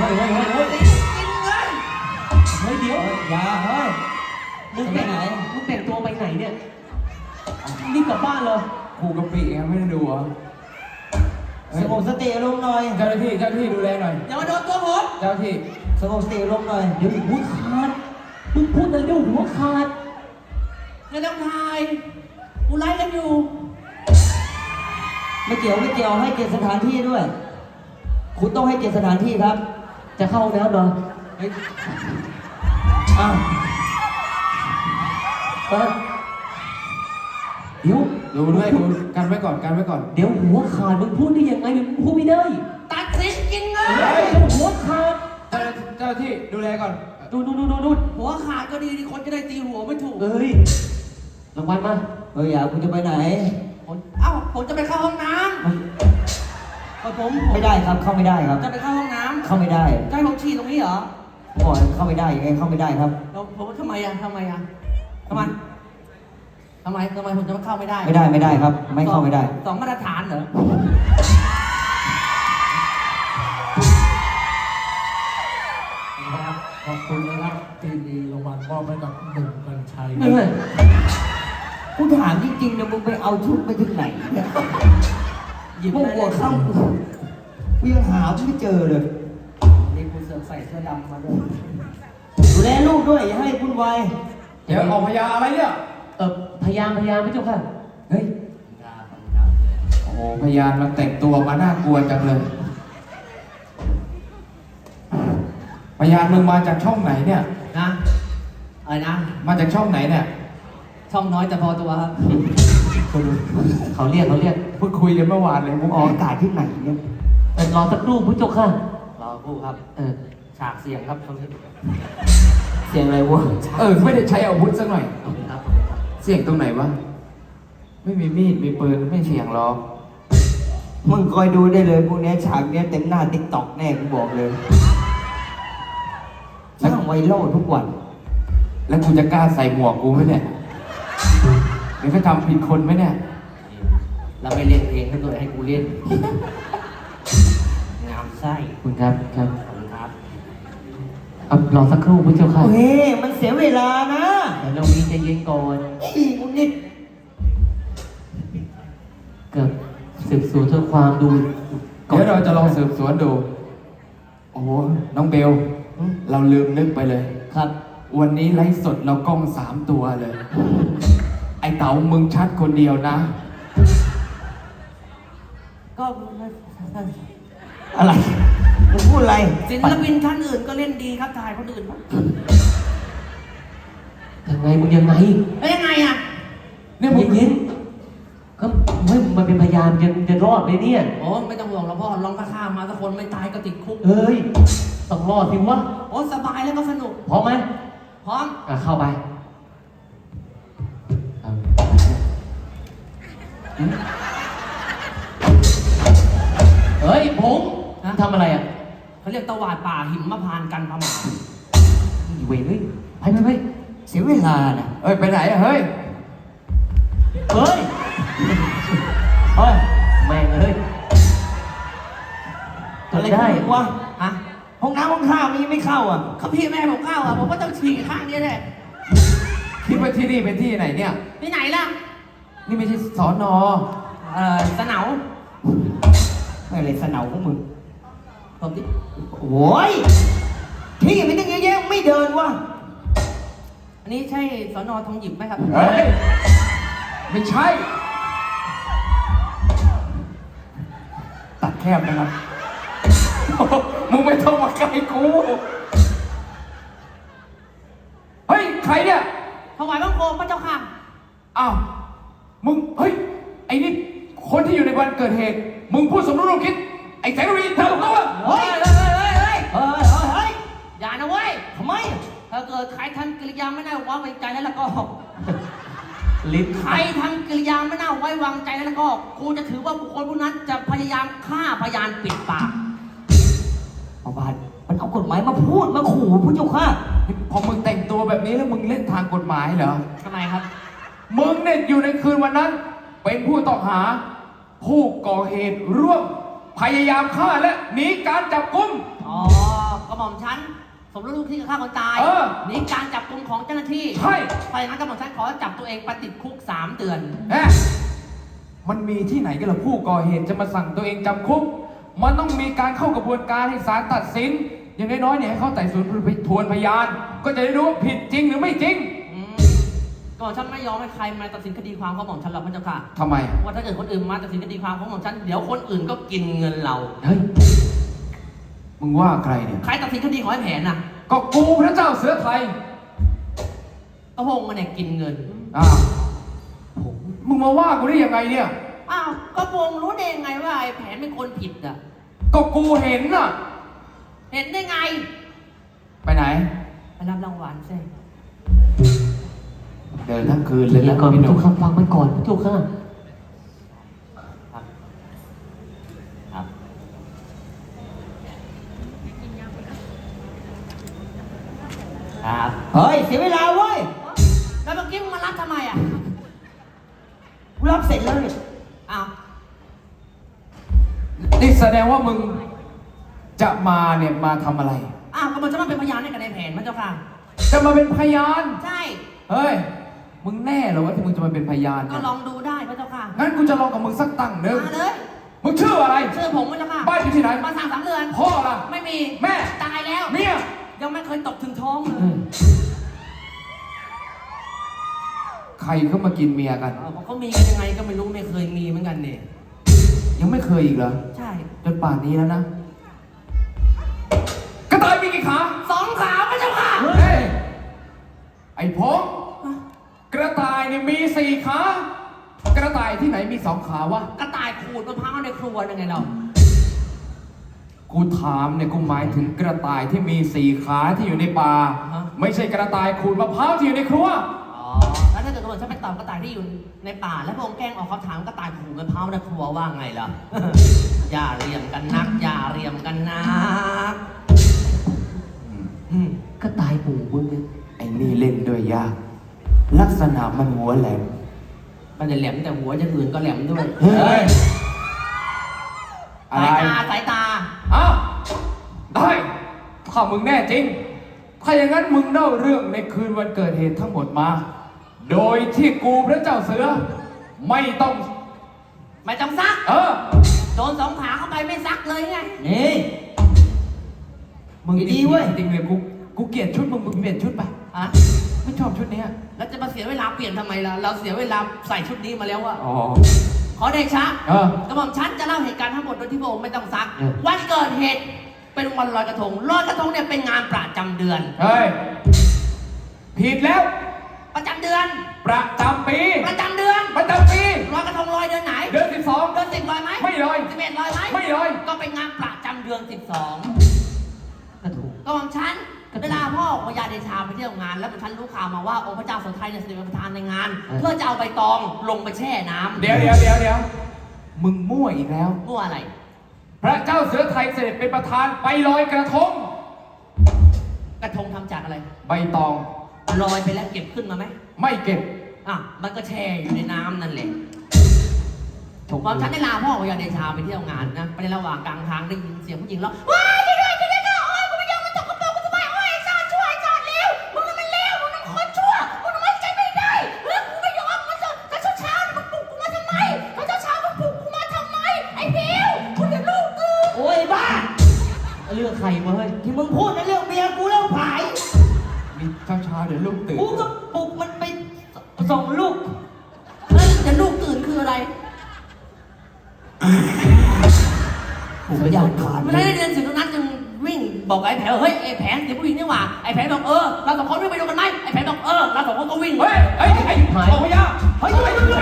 ฮ้ยเฮ้ยเฮ้ยเฮ้ยเฮ้ยกินเงินเฮ้ยเดี๋ยวอย่าเฮ้ยมึงไปไหนมึงแต่งตัวไปไหนเนี่ยนี่กลับบ้านเหรอครูกะปิไงไม่ได้ดูเหรอสงบสติอารมณ์หน่อยเจ้าหน้าที่เจ้าหน้าที่ดูแลหน่อยอย่ามาโดนตัวผมเจ้าหน้าที่สงบสติอารมณ์หน่อยเดี๋ยวหัวขาดมึงพูดอะไรเดี๋ยวหัวขาดเงินต้องทายกูไล่กันอยู่ ไม่เกี่ยวไม่เกี่ยวให้เกียรติสถานที่ด้วย คุณต้องให้เกียรติสถานที่ครับ จะเข้าห้องน้ำเหรอเฮ้ยอ้าวเออเดี๋ยว ดูด้วยดูกันไว้ก่อนกันไว้ก่อน เดี๋ยวหัวขาดมึงพูดได้ยังไงมึงพูดไม่ได้ตัดสินกินเงินเฮ้ยเดี๋ยวหัวขาดเจ้าหน้าเจ้าหน้าที่ดูแลก่อน ดูดูดูดูดูหัวขาดก็ดีที่คนจะได้ตีหัวไม่ถูก เอ้ยรางวัลมาเฮ้ยอย่าคุณจะไปไหนผมเอ้าผมจะไปเข้าห้องน้ำเออผมผมไม่ได้ครับเข้าไม่ได้ครับ จะไปเข้าห้องน้ เข้าไม่ได้ำจะให้ผมฉี่ตรงนี้เหรอผมบอกเข้าไม่ได้ยังไงเข้าไม่ได้ครับแล้วผมทำไมอะทำไมอะทำไมทำไมทำไมผมจะมาเข้าไม่ได้ ไม่ได้ไม่ได้ครับ ไม่เข้าไม่ได้สองมาตรฐานเหรอนะครับขอบคุณนะครับที่มีรางวัลมอบให้กับหนุ่มกัญชัยเฮ้ยกูถามจริงๆนะมึงไปเอาชุดไปถึงไหนเนี่ยหยิบพวกได้หัวเข้ากูกูยังหาไม่เจอเลยนี่กูเสือก ใส่เสื้อดำมาด้วยดูแลลูกด้วยอย่าให้วุ่นวายเดี๋ยวออกพยาอะไรเนี่ยเออพยายามพยายามไม่เจ้าค่ะ เฮ้ย โอ้โหพยานมันแต่งตัวมาน่ากลัวจังเลย พยานมึงมาจากช่องไหนเนี่ย นะอะไรนะ มาจากช่องไหนเนี่ย ช่องน้อยแต่พอตัวครับ เขาเรียกเขาเรียกพูดคุยกันเมื่อวานเลยมึงออกอากาศที่ไหนเนี่ยเออรอสักครู่พุทธเจ้าค่ะ รอคู่ครับ เออ ฉากเสียงครับตรงนี้เสียงอะไรวะเออ ไม่ได้ใช้อาวุธสักหน่อยตรงนี้ครับตรงนี้ครับเสียงตรงไหนวะ ไม่มีมีด มีปืน ไม่เสียงหรอกมึงคอยดูได้เลยพวกเนี้ยฉากเนี้ยเต็มหน้าติ๊กต็อกแน่กูบอกเลยสร้างไวรัลทุกวัน แล้วกูจะกล้าใส่หมวกกูไหมเนี่ยเดี๋ยวก็จำผิดคนไหมเนี่ยเราไม่เล่นเองให้ตัวให้กูเล่น งามไส้ขอบคุณครับครับขอบคุณครับ เอารอสักครู่พุทธเจ้าค่ะเฮ้ยมันเสียเวลานะเดี๋ยวเรามีใจเย็นก่อนอีมึงนี่เกือบสืบสวนเรื่องความดูก่อเดี๋ยนวเราจะลองสืบสวนดู โอ้โหน้องเบล เราลืมนึกไปเลย ครับ วันนี้ไลฟ์สดเรากล้องสามตัวเลย ไอเต๋ามึงชัดคนเดียวนะ ก็อะไรมึง พูดอะไรศิลปินท่านอื่นก็เล่นดีครับถ่ายคนอื่นบ้างยังไงมึงยังไงแล้วยังไงอะเนี่ยมึงเย็นๆก็ไม่มันเป็นพยานจะจะรอดไหมเนี่ยโอ้ไม่ต้องห่วงหรอกพ่อลองกระข้ามมาสักคนไม่ตายก็ติดคุกเอ้ยต้องรอดสิวะโอ้สบายแล้วก็สนุกพร้อมไหมพร้อมอะเข้าไปเอาเฮ้ยผงทำอะไรอะ เขาเรียกตะวาดป่าหิมพานต์กันพม่าอีเวนเฮ้ยไปไปไปเสียเวลานะเอ้ยไปไหนอะเฮ้ย เฮ้ย เฮ้ย แม่งเฮ้ยอะไรได้วะฮะห้องน้ำห้องท่ามันยังไม่เข้าอะเขาพี่แม่ผมเข้าอะผมก็ต้องฉี่ข้างนี้แหละคิดว่าที่นี่เป็นที่ไหนเนี่ยที่ไหนล่ะนี่ไม่ใช่สอนอเอ่อสนาวอะไรสนาวของมึง ผมดิโอ้ยที่มันตั้งเยอะแยะไม่เดินวะอันนี้ใช่สนทองหยิบไหมครับเฮ้ยไม่ใช่ ตัดแคบนะครับ มึงไม่ต้องมาใกล้กู เฮ้ย ใครเนี่ยถวายบังคมพระเจ้าค่ะ อ้าว มึง เฮ้ย ไอ้นี่ คนที่อยู่ในวันเกิดเหตุ มึงพูดสมรู้ร่วมคิด ไอ้แสงระวีเธอถูกต้องปะเฮ้ยเฮ้ยเฮ้ยเฮ้ยเฮ้ยเฮ้ยเฮ้ยเฮ้ยอย่านะเว้ยทำไม ถ้าเกิดใครทำกิริยาไม่น่าไว้วางใจแล้วก็ ลิ้นใครทำกิริยาไม่น่าไว้วางใจแล้วก็กูจะถือว่าบุคคลผู้นั้นจะพยายามฆ่าพยานปิดปากเอาบาทมันเอากฎหมายมาพูดมาขู่ผู้เจ้าค่ะพอมึงแต่งตัวแบบนี้แล้วมึงเล่นทางกฎหมายเหรอทำไมครับ มึงเนี่ยอยู่ในคืนวันนั้น เป็นผู้ต้องหา ผู้ก่อเหตุร่วม พยายามฆ่าและหนีการจับกุม อ๋อกระหม่อมฉันสมรู้ร่วมคิดกับฆ่าคนตายเออหนีการจับกุมของเจ้าหน้าที่ใช่เพราะอย่างนั้นกระหม่อมฉันขอจับตัวเองไปติดคุกสามเดือน แหมมันมีที่ไหนกันล่ะผู้ก่อเหตุจะมาสั่งตัวเองจำคุก มันต้องมีการเข้ากระบวนการให้ศาลตัดสิน อย่างน้อยๆเนี่ยให้เขาไต่สวนทวนพยาน ก็จะได้รู้ว่าผิดจริงหรือไม่จริงอืมกระ หม่อมฉันไม่ยอมให้ใครมาตัดสินคดีความของกระหม่อมฉันหรอกพระเจ้าค่ะทำไม ว่าถ้าเกิดคนอื่นมาตัดสินคดีความของกระหม่อมฉันเดี๋ยวคนอื่นก็กินเงินเรา เฮ้ย มึงว่าใครเนี่ย ใครตัดสินคดีของไอ้แผนน่ะก็กูพระเจ้าเสือไทยก็พงมันเนี่ยกินเงิน อ้าวมึงมาว่ากูได้ยังไงเนี่ย อ้าวก็พงรู้ได้ยังไงว่าไอ้แผนเป็นคนผิดอะ ก็กูเห็นน่ะ เห็นได้ไง ไปไหน ไปรับรางวัลสิ เดินทั้งคืนเลยเดี๋ยนะวก่อนพี่หทุนุ่กมคำฟังมันก่อนทุกข้าครับครับครับเฮ้ยเสียเวลาเว้ย แล้วเมื่อกี้มึงมารับทำไมอะกูรับเสร็จแล้วเนี่ยอ้าว นี่แสดงว่ามึงจะมาเนี่ยมาทำอะไร อ้าวก็มันจะมาเป็นพยานให้กับนายแผนมันเจ้าค่ะ จะมาเป็นพยาน ใช่ เฮ้ย มึงแน่เหรอว่าที่มึงจะมาเป็นพยานก็เนี่ยลองดูได้พระเจ้าค่ะงั้นกูจะลองกับมึงสักตั้งหนึ่งมาเลยมึงชื่ออะไรชื่อผมพระเจ้าค่ะบ้านอยู่ที่ไหนมาสร้างสามเดือนพ่อล่ะไม่มีแม่ตายแล้วเมียยังไม่เคยตกถึงท้องเลยใครเข้ามากินเมียกันเออเขามีกันยังไงก็ไม่รู้ไม่เคยมีเหมือนกันเนี่ยยังไม่เคยอีกเหรอใช่จนป่านนี้แล้วนะกระต่ายมีกี่ขาสองขาพระเจ้าค่ะเฮ้ยไอ้พงก ระต่ายเนี่ยมีสี่ขากระต่ายที่ไหนมีสองขาวะกระต่ายขูดมะพร้าวในครัวยังไงเรากูถามเนี่ยกูหมายถึงกระต่ายที่มีสี่ขาที่อยู่ในป่าฮะไม่ใช่กระต่ายขูดมะพร้าวที่อยู่ในครัวอ๋อแล้วถ้าเกิดกระโดดฉันไปตอบกระต่ายที่อยู่ในป่า แล้วพระองค์แกล้งออกคำถามกระต่ายขูดมะพร้าวในครัวว่าไงล่ะอย่าเรียมกันนัก อย่าเรียมกันนักอืมก็ตายปู่ ลักษณะมันหัวแหลม มันจะแหลมแต่หัวจะอื่นก็แหลมด้วยเฮ้ย อะสายไรตาสายตา อ้าวได้ถ้ามึงแน่จริง ถ้าอย่างนั้นมึงเล่าเรื่องในคืนวันเกิดเหตุทั้งหมดมา โดยที่กูพระเจ้าเสือ ไม่ต้อง ไม่ต้องซัก เออ โดนสองขาเข้าไปไม่ซักเลยไง นี่ มึงดีเว้ย จริงๆเลยกู กูเกลียดชุดมึง มึงเปลี่ยนชุดไป อะ แล้วจะมาเสียเวลาเปลี่ยนทำไมล่ะ เราเสียเวลาใส่ชุดนี้มาแล้วอะอ๋อ ขอเดชะเออกระหม่อมฉันจะเล่าเหตุการณ์ทั้งหมดโดยที่พระองค์ไม่ต้องซักวันเกิดเหตุเป็นวันลอยกระทง ลอยกระทงเนี่ยเป็นงานประจำเดือน เฮ้ย ผิดแล้ว ประจำเดือน ประจำปี ประจำเดือนประจำปี ลอยกระทงลอยเดือนไหน เดือนสิบสอง เดือนสิบลอยไหมไม่ลอยสิบเอ็ดลอยไหมไม่ลอย ก็เป็นงานประจำเดือนสิบสองก็ถูก กระหม่อมฉัน เวลาพ่อพญาเดชาไปเที่ยวงาน แล้วผมฉันรู้ข่าวมาว่าองค์พระเจ้าสุทัยเนี่ยเสด็จเป็นประธานในงาน เพื่อจะเอาใบตองลงไปแช่น้ำเดี๋ยวเดี๋ยวเดี๋ยวเดี๋ยวมึงมั่วอีกแล้ว มั่วอะไร พระเจ้าเสือไทยเสด็จเป็นประธานไปลอยกระทง กระทงทำจากอะไร ใบตอง ลอยไปแล้วเก็บขึ้นมาไหม ไม่เก็บ อะ มันก็แช่อยู่ในน้ำนั่นแหละผมฉันได้ลาพ่อพญาเดชาไปเที่ยวงานนะไปในระหว่างกลางทางได้ยินเสียงผู้หญิงร้องว้า ที่มึงพูดในเรื่องเมียกูเรื่องผายมีเช้าเช้าๆเดี๋ยวลูกตื่นกูก็ปลุกมันไปส่งลูกเฮ้ยจะลูกตื่นคืออะไรผมสัญญาณขาดไม่ได้เรียนสิงห์ตรงนั้นจึงวิ่งบอกไอ้แผลว่าเฮ้ยไอ้แผนเสียผู้หญิงนี่หว่าไอ้แผนบอกเออเราสองคนวิ่งไปดูกันไหมไอ้แผนบอกเออเราสองคนก็วิ่งเฮ้ยเฮ้ยไอ้บอกพญาเฮ้ยเฮ้ย